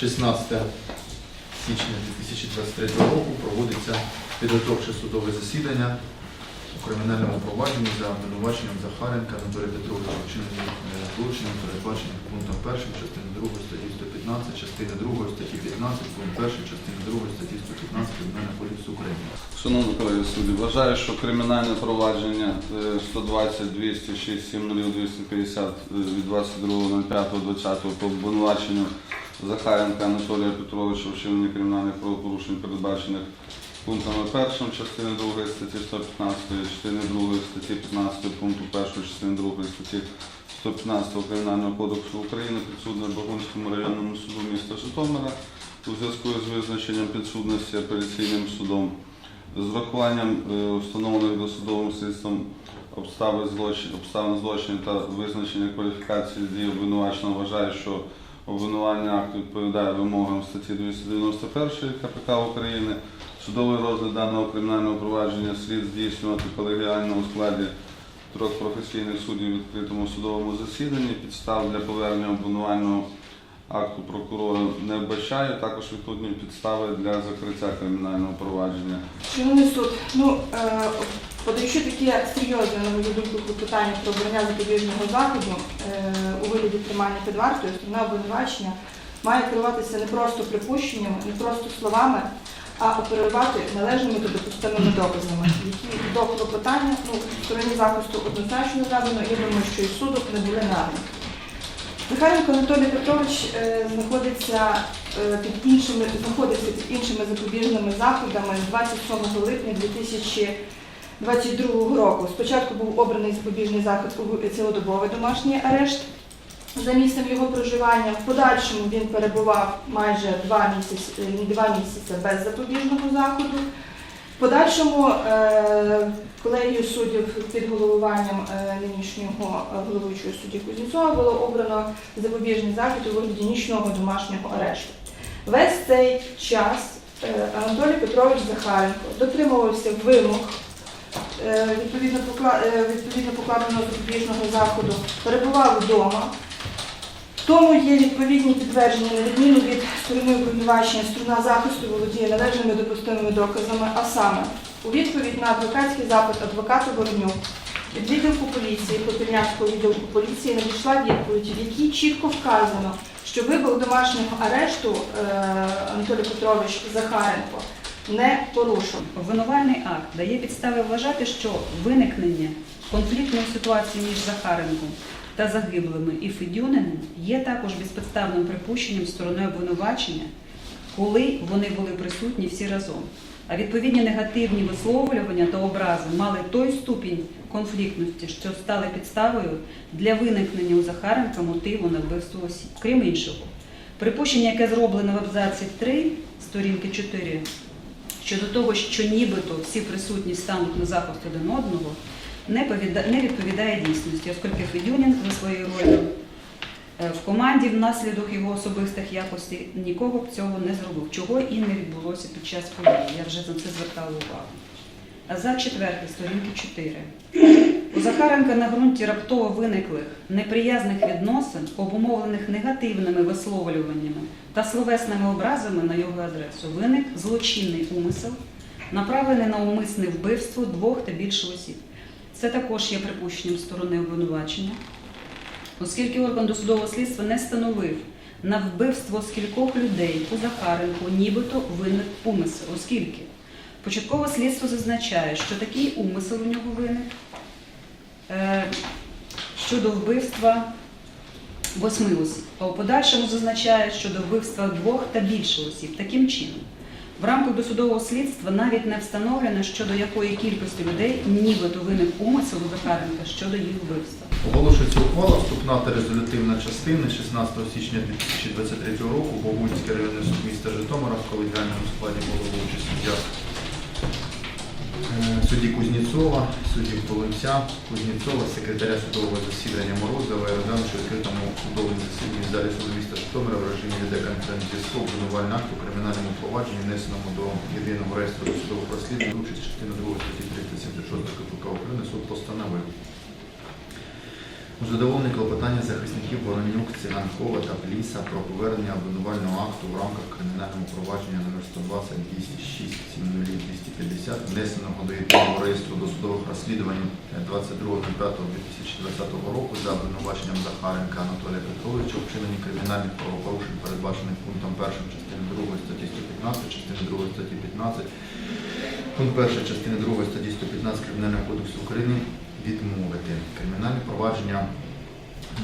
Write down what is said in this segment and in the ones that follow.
16 січня 2023 року проводиться підготовче судове засідання у кримінальному провадженні за обвинуваченням Захаренка Анатолія Петровича вчинення злочинів, передбачених пунктом 1 частини 2 статті 115, частини 2 статті 15, пункт 1 частини 2 статті 115 Кримінального кодексу України. Шановні колеги судді, вважаю, що кримінальне провадження е, 120 206 7 250 від 22.05.20 по обвинуваченню Захаренка Анатолія Петровича в вчиненні кримінальних правопорушень, передбачених пунктами 1 частини 2 статті 115, частини 2 статті 15 пункту 1 частини 2 статті 115 Кримінального кодексу України підсудне Богунському районному суду міста Житомира у зв'язку з визначенням підсудності апеляційним судом з врахуванням е, встановлених досудовим слідством обставин злочин, обставин злочинів та визначення кваліфікації дії обвинуваченого вважає, що обвинувальний акт відповідає вимогам статті 291 КПК України. Судовий розгляд даного кримінального провадження слід здійснювати колегіально у складі трьох професійних суддів у відкритому судовому засіданні. Підстав для повернення обвинувального акту прокурора не вбачає. Також відсутні підстави для закриття кримінального провадження. Шановний суд, ну е, подаючи таке серйозне, на мою думку, клопотання про обрання запобіжного заходу е, у вигляді тримання під вартою, сторона обвинувачення має керуватися не просто припущеннями, не просто словами, а оперувати належними та допустимими доказами, які до клопотання ну, стороні захисту однозначно надано, я думаю, що і суду не були надані. Захаренко Анатолій Петрович е, знаходиться е, під іншими знаходиться під іншими запобіжними заходами з 27 липня 2022 року. Спочатку був обраний запобіжний заход у цілодобовий домашній арешт за місцем його проживання. В подальшому він перебував майже два місяці, е, два місяці без запобіжного заходу. В подальшому е, колегію суддів під головуванням е, нинішнього головуючого судді Кузнєцова було обрано запобіжний захід у вигляді нічного домашнього арешту. Весь цей час Анатолій Петрович Захаренко дотримувався вимог відповідно, покла- е, відповідно покладеного запобіжного заходу, перебував вдома. Тому є відповідні підтвердження, на відміну від сторони обвинувачення, сторона захисту володіє належними допустимими доказами, а саме у відповідь на адвокатський запит адвоката Воронюк від відділку поліції, Попільнянського відділку поліції надійшла відповідь, в якій чітко вказано, що вибух домашнього арешту е, Анатолій Петрович Захаренко не порушив. Обвинувальний акт дає підстави вважати, що виникнення конфліктної ситуації між Захаренком та загиблими і Федюниним є також безпідставним припущенням сторони обвинувачення, коли вони були присутні всі разом. А відповідні негативні висловлювання та образи мали той ступінь конфліктності, що стали підставою для виникнення у Захаренка мотиву на вбивство осіб. Крім іншого, припущення, яке зроблено в абзаці 3, сторінки 4, щодо того, що нібито всі присутні стануть на захист один одного, не, відповідає дійсності, оскільки Федюнін за своєю ролью е, в команді внаслідок його особистих якостей нікого б цього не зробив, чого і не відбулося під час події. Я вже на це звертала увагу. А за четверте, сторінки 4. Захаренка на ґрунті раптово виниклих неприязних відносин, обумовлених негативними висловлюваннями та словесними образами на його адресу, виник злочинний умисел, направлений на умисне вбивство двох та більше осіб. Це також є припущенням сторони обвинувачення, оскільки орган досудового слідства не встановив на вбивство скількох людей у Захаренку нібито виник умисел, оскільки початкове слідство зазначає, що такий умисел у нього виник щодо вбивства восьми осіб, а у подальшому зазначає щодо вбивства двох та більше осіб. Таким чином, в рамках досудового слідства навіть не встановлено, щодо якої кількості людей нібито виник умисел у Захаренка щодо їх вбивства. Оголошується ухвала вступна та резолютивна частина 16 січня 2023 року Богунський районний суд міста Житомира в колегіальному складі головуючий суддя е, судді Кузнєцова, судді Полинця, Кузнєцова, секретаря судового засідання Морозова розглянувши у відкритому судовому засіданні в залі суду міста Житомира в режимі відеоконференц-зв'язку обвинувального акту кримінальному провадженні, внесеному до єдиного реєстру досудових розслідувань, участь частини 2 статті 376 КПК України, суд постановив. У задоволенні клопотання захисників Воронюк, Циганкова та Пліса про повернення обвинувального акту в рамках кримінального провадження номер 120 206 250 внесеного до єдиного реєстру досудових розслідувань 22.05.2020 року за обвинуваченням Захаренка Анатолія Петровича у вчиненні кримінальних правопорушень, передбачених пунктом 1 частини 2 статті 115, частини 2 статті 15, пункт 1 частини 2 статті 115 Кримінального кодексу України відмовити. Кримінальне провадження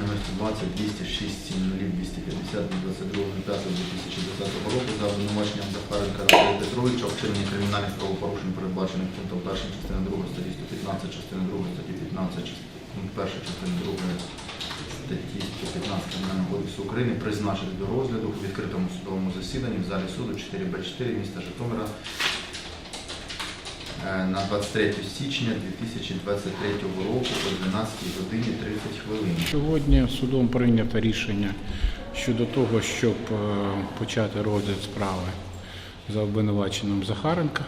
номер 120 206 250 22.05.2020 року за обвинуваченням Захаренка Анатолія Петровича у вчиненні кримінальних правопорушень, передбачених пунктом 1 частини 2 статті 115, частини 2 статті 15, пункт 1 частини 2 статті 115 Кримінального кодексу України призначити до розгляду у відкритому судовому засіданні в залі суду 4Б4 міста Житомира на 23 січня 2023 року о 12 годині 30 хвилин. Сьогодні судом прийнято рішення щодо того, щоб е, почати розгляд справи за обвинуваченням Захаренка.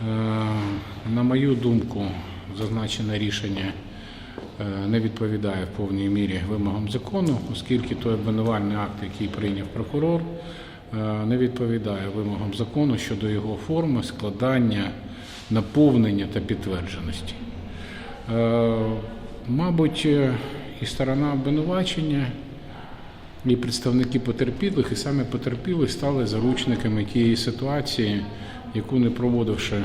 Е, На мою думку, зазначене рішення е, не відповідає в повній мірі вимогам закону, оскільки той обвинувальний акт, який прийняв прокурор, е, не відповідає вимогам закону щодо його форми, складання, наповнення та підтвердженості. Е, Мабуть, е, і сторона обвинувачення, і представники потерпілих, і саме потерпілі стали заручниками тієї ситуації, яку не проводивши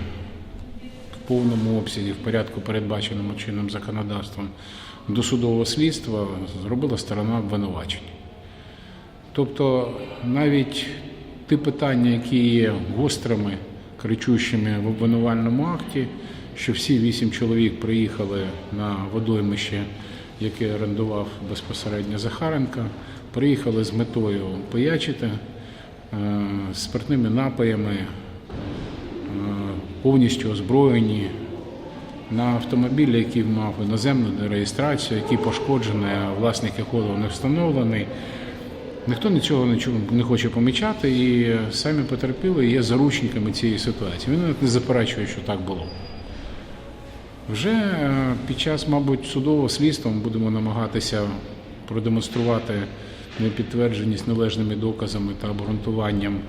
в повному обсязі, в порядку, передбаченому чинним законодавством досудового слідства, зробила сторона обвинувачення. Тобто навіть ті питання, які є гострими, кричущими в обвинувальному акті, що всі вісім чоловік приїхали на водоймище, яке орендував безпосередньо Захаренка, приїхали з метою пиячити е, з спиртними напоями, е, повністю озброєні на автомобілі, який мав іноземну реєстрацію, який пошкоджений, а власник якого не встановлений. Ніхто нічого не хоче помічати, і самі потерпіли є заручниками цієї ситуації. Він навіть не заперечує, що так було. Вже е, під час, мабуть, судового слідства ми будемо намагатися продемонструвати непідтвердженість належними доказами та обґрунтуванням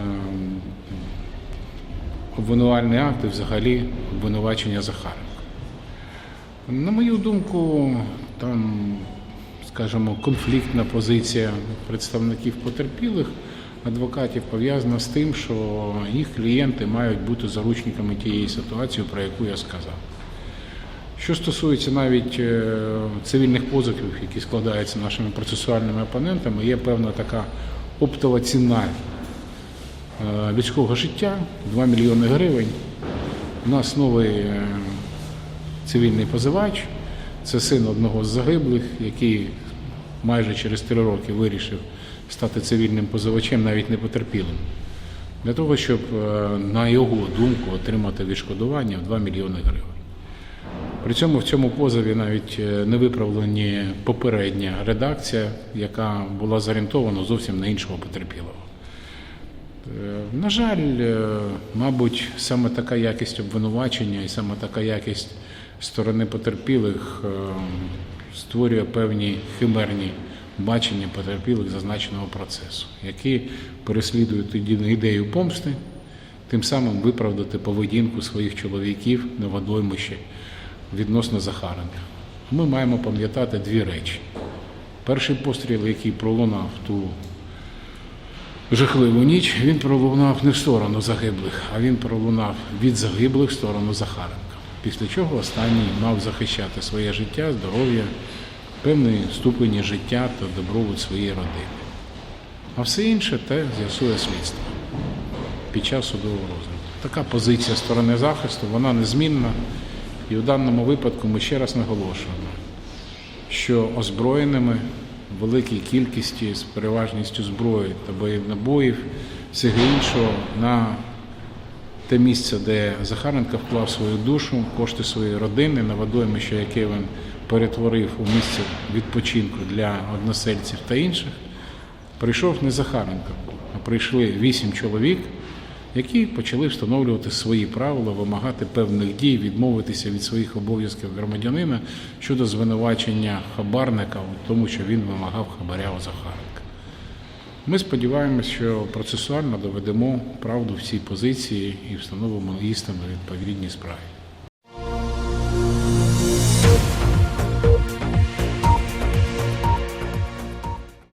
ем, обвинувальний акт і взагалі обвинувачення Захаренка. На мою думку, там, скажімо, конфліктна позиція представників потерпілих адвокатів пов'язана з тим, що їх клієнти мають бути заручниками тієї ситуації, про яку я сказав. Що стосується навіть е, цивільних позовів, які складаються нашими процесуальними опонентами, є певна така оптова ціна е, людського життя 2 мільйони гривень. У нас новий е, цивільний позивач, це син одного з загиблих, який майже через три роки вирішив стати цивільним позивачем, навіть не потерпілим. Для того, щоб, е, на його думку, отримати відшкодування в 2 мільйони гривень. При цьому в цьому позові навіть е, не виправлені попередня редакція, яка була зорієнтована зовсім на іншого потерпілого. Е, На жаль, е, мабуть, саме така якість обвинувачення і саме така якість сторони потерпілих е, створює певні химерні бачення потерпілих зазначеного процесу, які переслідують ідею помсти, тим самим виправдати поведінку своїх чоловіків на водоймищі відносно Захаренка. Ми маємо пам'ятати дві речі. Перший постріл, який пролунав ту жахливу ніч, він пролунав не в сторону загиблих, а він пролунав від загиблих в сторону Захаренка. Після чого останній мав захищати своє життя, здоров'я, певний ступені життя та добробут своєї родини. А все інше те з'ясує слідство під час судового розгляду. Така позиція сторони захисту, вона незмінна. І в даному випадку ми ще раз наголошуємо, що озброєними великій кількості з переважністю зброї та боєнабоїв, всього іншого на те місце, де Захаренко вклав свою душу, кошти своєї родини на водоймище, яке він перетворив у місце відпочинку для односельців та інших, прийшов не Захаренко, а прийшли вісім чоловік, які почали встановлювати свої правила, вимагати певних дій, відмовитися від своїх обов'язків громадянина щодо звинувачення хабарника в тому, що він вимагав хабаря у Захаренка. Ми сподіваємося, що процесуально доведемо правду в цій позиції і встановимо істину відповідній справі.